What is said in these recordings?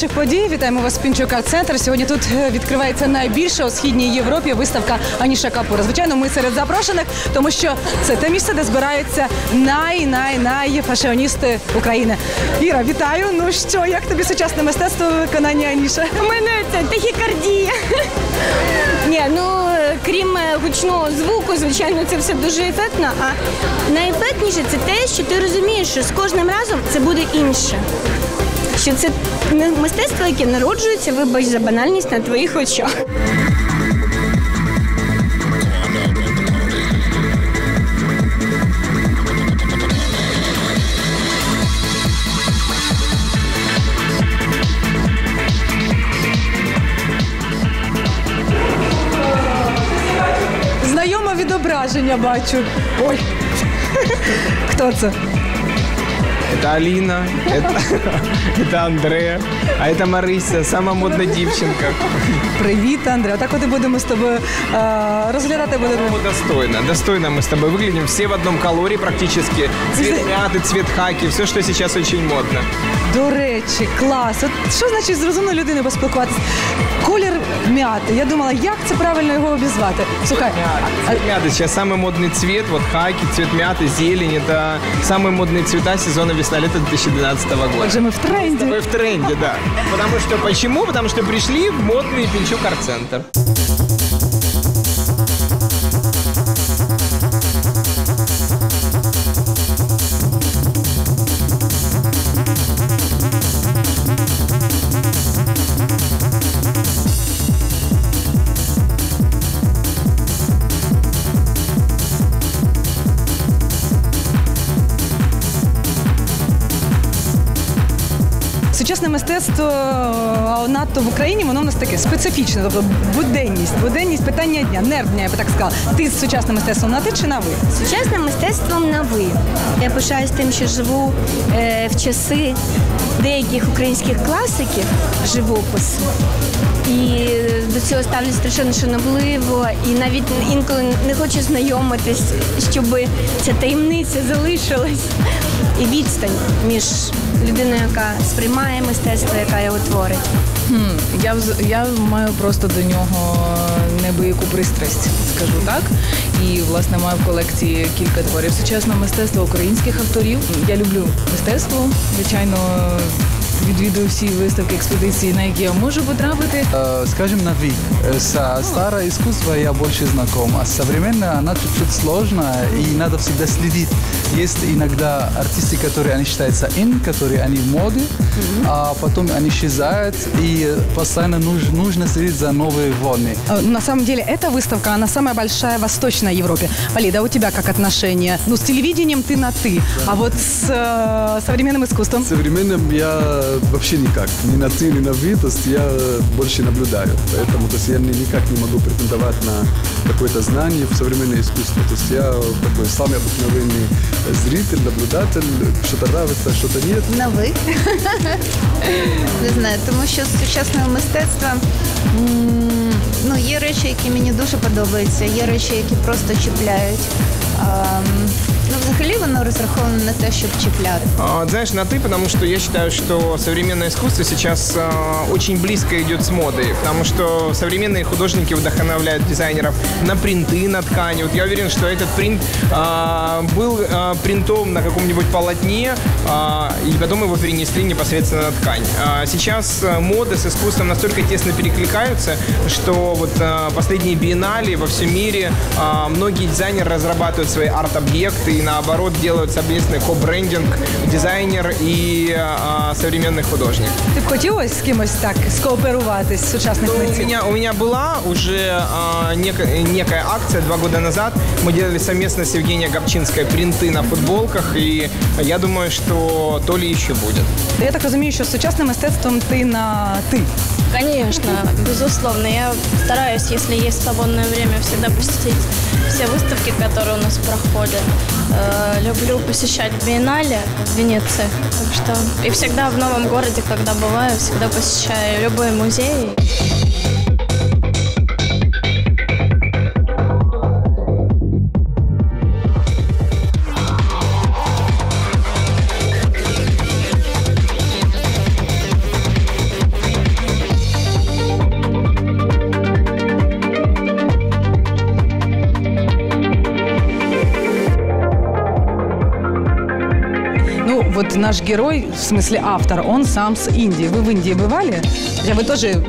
наймодніших подій. Вітаємо вас, Пінчука Центр. Сьогодні тут е, відкривається найбільша у східній Європі виставка Аніша Капура. Звичайно, ми серед запрошених, тому що це те місце, де збираються най-най-най фашіоністи України. Іра, вітаю. Ну що, як тобі сучасне мистецтво виконання Аніша? У мене це тахікардія. Ні, ну крім е, гучного звуку, звичайно, це все дуже ефектно. А найефектніше це те, що ти розумієш, що з кожним разом це буде інше. Що це мистецтво, яке народжується, вибач за банальність на твоїх очах. Відображення бачу. Ой. Хто це? Это Алина, это, это Андрея, а это Марися, сама модна дівчинка. Привіт, Андре. Так от і будемо з тобою е, розглядати будемо. Ну, достойно, достойно мы с тобой выглядим. Все в одном колоре практически. Цвет мяты, цвет хаки, все, что сейчас очень модно. До речі, клас. От що значить з розумною людиною поспілкуватися? Колір м'яти. Я думала, як це правильно його обізвати. Слухай, а, Цвет мяты сейчас самый модный цвет. Вот хаки, цвет мяты, зелень. Это самые модные цвета сезона весна-лето 2012 года. отже, мы в тренде. Мы в тренде, да. Потому что почему? Потому что пришли в модный Пинчук арт-центр. Сучасне мистецтво, а надто в Україні, воно в нас таке специфічне. Тобто буденність, буденність питання дня, нерв дня, я би так сказала. Ти з сучасним мистецтвом на ти чи на ви? Сучасним мистецтвом на ви. Я пишаюсь тим, що живу е, в часи деяких українських класиків живопису. І до цього ставлюсь страшенно шанобливо, і навіть інколи не хочу знайомитись, щоб ця таємниця залишилась. І відстань між людиною, яка сприймає мистецтво, яка його творить. Я, вз- я маю просто до нього небияку пристрасть, скажу так. І власне маю в колекції кілька творів сучасного мистецтва українських авторів. Я люблю мистецтво. Звичайно, відвідую всі виставки експедиції, на які я можу потрапити. Э, скажем, на «вы». Э, Со старое искусство я больше знаком, а современное она чуть-чуть сложная, и надо всегда следить. Есть иногда артисты, которые они считаются in, которые они в моде, а потом они исчезают, и постоянно нуж- нужно следить за новые волны. Э, На самом деле, эта выставка, она самая большая в Восточной Европе. Полида, у тебя как отношение? Ну, с телевидением ты на «ты», а вот с э, современным искусством? современным я вообще никак. Ни на ты, ни на вы. То есть я больше наблюдаю. Поэтому то есть я ни- никак не могу претендовать на какое-то знание в современное искусство. То есть я такой самый обыкновенный зритель, наблюдатель. що то нравится, що то ні? На ви. Не знаю, тому що з сучасного мистецтва ну, є речі, які мені дуже подобаються, є речі, які просто чіпляють. Ну, взагалі воно розраховане на те, щоб чіпляти. А, Знаешь, на ты, потому что я считаю, что современное искусство сейчас а, очень близко идет с модой, потому что современные художники вдохновляют дизайнеров на принты, на ткани. Вот я уверен, что этот принт а, был а, принтом на каком-нибудь полотне, а, и потом его перенесли непосредственно на ткань. А, сейчас а, мода с искусством настолько тесно перекликаются, что вот а, последние биеннале во всем мире а, многие дизайнеры разрабатывают свои арт-объекты и наоборот делают совместный ко-брендинг дизайнер и а, современный художник. Ти б хотів ось з кимось так скооперуватись з сучасних Ну, у, митців? меня, у меня была уже а, нека- некая акция два года назад. Мы делали совместно с Евгенией Гопчинской принты на футболках, и я думаю, что то ли еще будет. Я так розумію, що з сучасним мистецтвом ти на ти. Конечно, безусловно. Я стараюсь, если есть свободное время, всегда посетить все выставки, которые у нас проходят. Э, люблю посещать биеннале в Венеции. Так что и всегда в новом городе, когда бываю, всегда посещаю любой музей. наш герой, в смысле автор, он сам с Индии. Вы в Индии бывали? Хотя вы тоже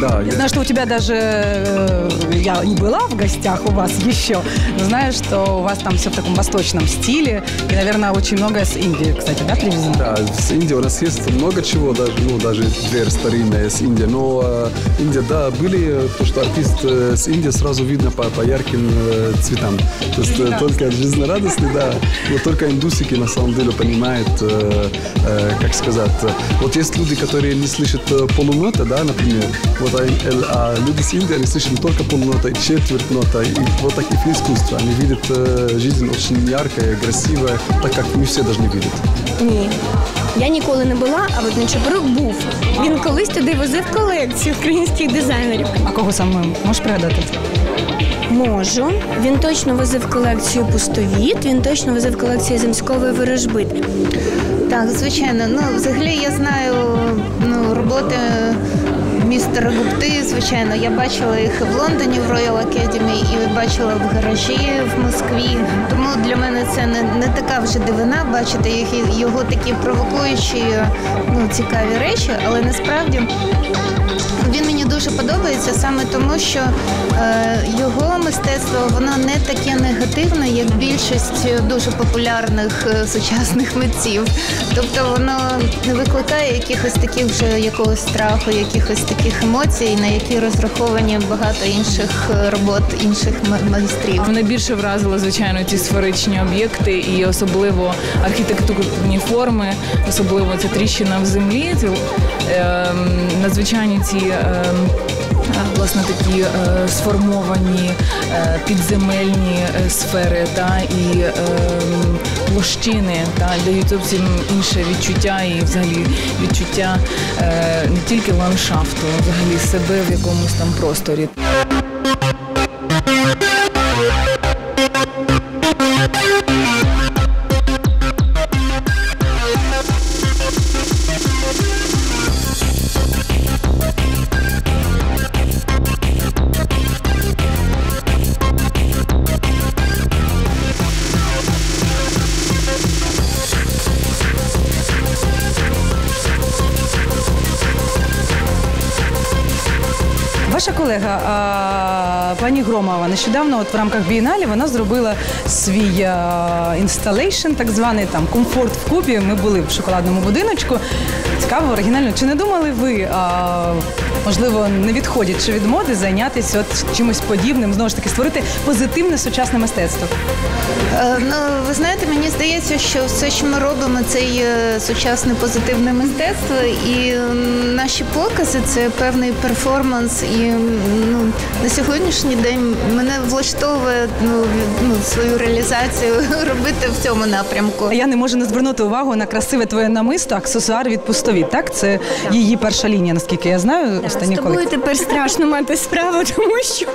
Да, Я знаю, что у тебя даже... э, Я не была в гостях у вас еще, но знаю, что у вас там все в таком восточном стиле. И, наверное, очень многое с Индии, кстати, да, привезено? Да, с Индии у нас есть много чего, даже, ну, даже дверь старинная с Индии. Но э, Индия, да, были, э, то, что артист э, с Индии сразу видно по, по ярким э, цветам. То есть э, только жизнерадостный, да, но только индусики на самом деле понимают, э, э, как сказать. э, Вот есть люди, которые не слышат э, полунота, да, например, вот, а, э, а люди с Индии, они слышат не только полунота, и четверть нота, и вот так и искусство. Они видят э, жизнь очень яркая, красивая, так как не все должны видеть. Ні. Я ніколи не була, а от Нечепорук був. Він колись туди возив колекцію українських дизайнерів. А кого саме можеш пригадати? Можу. Він точно возив колекцію пустовіт, він точно возив колекцію земськовий ворожбит. Так, звичайно. Ну, взагалі я знаю ну, роботи містера Гупти, звичайно. Я бачила їх і в Лондоні в Royal Academy, і бачила в гаражі в Москві. Тому для мене це не, не така вже дивина бачити їх, його такі провокуючі, ну, цікаві речі, але насправді. Він мені дуже подобається саме тому, що е, його мистецтво воно не таке негативне, як більшість дуже популярних е, сучасних митців. Тобто воно не викликає якихось таких вже якогось страху, якихось таких емоцій, на які розраховані багато інших е, робот, інших ма- майстрів. Мене більше вразили, звичайно, ці сферичні об'єкти і особливо архітектурні форми, особливо ця тріщина в землі, ці, е, надзвичайні ці. а, Власне, такі е, сформовані е, підземельні е, сфери та і е, площини та дають зовсім інше відчуття і взагалі відчуття е, не тільки ландшафту, взагалі себе в якомусь там просторі. Колега а, пані Громова нещодавно, от в рамках бієналі, вона зробила свій інсталейшн, так званий там комфорт в Кубі. Ми були в шоколадному будиночку. Цікаво, оригінально. Чи не думали ви, а, можливо, не відходячи від моди, зайнятися от чимось подібним, знову ж таки, створити позитивне сучасне мистецтво? Е, Ну, ви знаєте, мені здається, що все, що ми робимо, це є сучасне позитивне мистецтво, і наші покази це певний перформанс. І ну, на сьогоднішній день мене влаштовує ну, ну, свою реалізацію робити в цьому напрямку. Я не можу не звернути увагу на красиве твоє намисто, аксесуар від пустові. Так, це її перша лінія, наскільки я знаю. З Останні тобою колекції. тепер страшно мати справу, тому що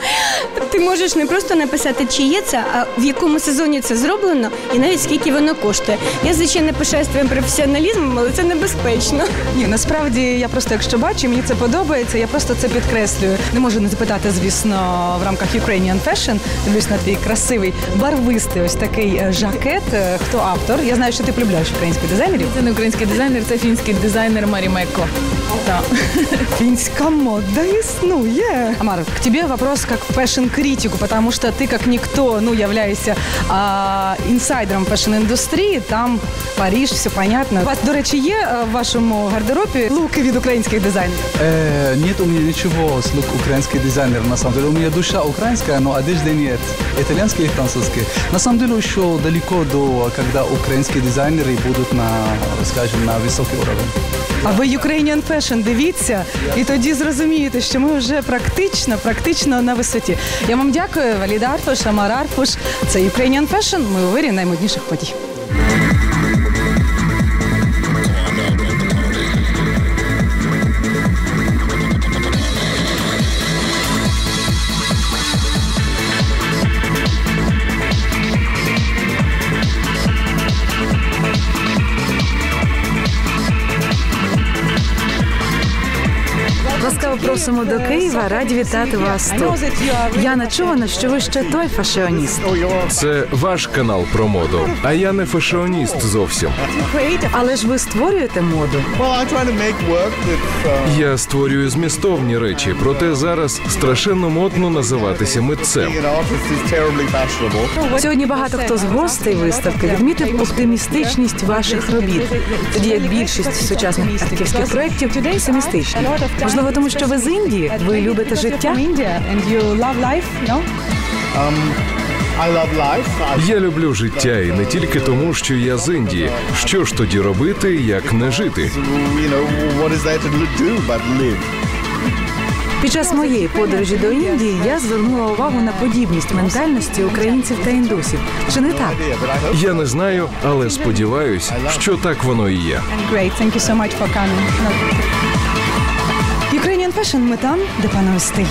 ти можеш не просто написати, чи є це, а в якому сезоні це зроблено, і навіть скільки воно коштує. Я звичайно пишаюсь твоїм професіоналізмом, але це небезпечно. Ні, насправді я просто, якщо бачу, мені це подобається, я просто це підкреслюю. Не можу не запитати, звісно, в рамках Ukrainian Fashion. Дивлюсь на твій красивий барвистий ось такий е, жакет. Е, Хто автор? Я знаю, що ти полюбляєш українських дизайнерів. Це не український дизайнер, це фінський дизайнер Марімеко. Так. Финская мода иснуе. Амар, к тебе вопрос как фэшн-критику, потому что ты как никто, ну, являешься а, інсайдером фэшн-індустрії, там Париж, все понятно. У вас, до речі, є е, в вашому гардеробі луки від українських дизайнерів? Э, нет у меня ничего с лук украинский дизайнер, на самом деле. У меня душа украинская, но одежды нет. Итальянские и французские. На самом деле еще далеко до, когда украинские дизайнеры будут на, скажем, на высокий уровень. А ви Ukrainian Fashion дивіться, і тоді зрозумієте, що ми вже практично, практично на висоті. Я вам дякую, Валіда Арфуш, Амар Арфуш. Це Ukrainian Fashion. Ми у вирі наймодніших подій. Ласкаво просимо просимо до Києва. Раді вітати вас тут. Я начувана, що ви ще той фашіоніст. Це ваш канал про моду, а я не фешоніст зовсім. Але ж ви створюєте моду. Я створюю змістовні речі, проте зараз страшенно модно називатися митцем. Сьогодні багато хто з гостей виставки відмітив оптимістичність ваших робіт, тоді як більшість сучасних артистських проєктів песимістичні. Можливо, тому що ви з Індії, ви любите життя. Я люблю життя і не тільки тому, що я з Індії. Що ж тоді робити, як не жити? Під час моєї подорожі до Індії я звернула увагу на подібність ментальності українців та індусів. Чи не так? Я не знаю, але сподіваюсь, що так воно і є. Great, thank you so much for coming. Ukrainian Fashion, там, де панує стиль.